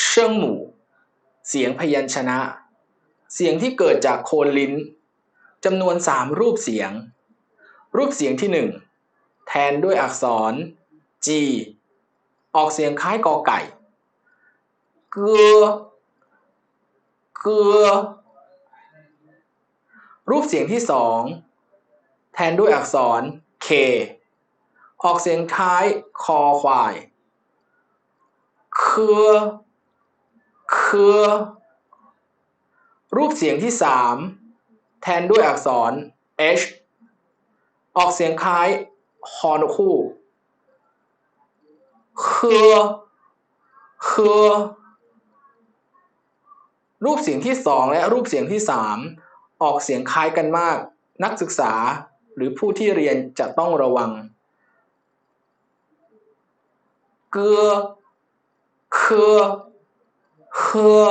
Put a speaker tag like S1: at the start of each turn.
S1: เชิงหมู่ เสียงพยัญชนะ เสียงที่เกิดจากโคนลิ้นจำนวนสามรูปเสียง รูปเสียงที่หนึ่งแทนด้วยอักษร G ออกเสียงคล้ายกอไก่ เกือ เกือ รูปเสียงที่สองแทนด้วยอักษร K ออกเสียงคล้ายคอควาย เครือ คือ รูปเสียงที่สามแทนด้วยอักษร H ออกเสียงคล้ายฮอนคู่เครือเครือ รูปเสียงที่สองและรูปเสียงที่สามออกเสียงคล้ายกันมาก นักศึกษาหรือผู้ที่เรียนจะต้องระวัง เกือเครือ เครือ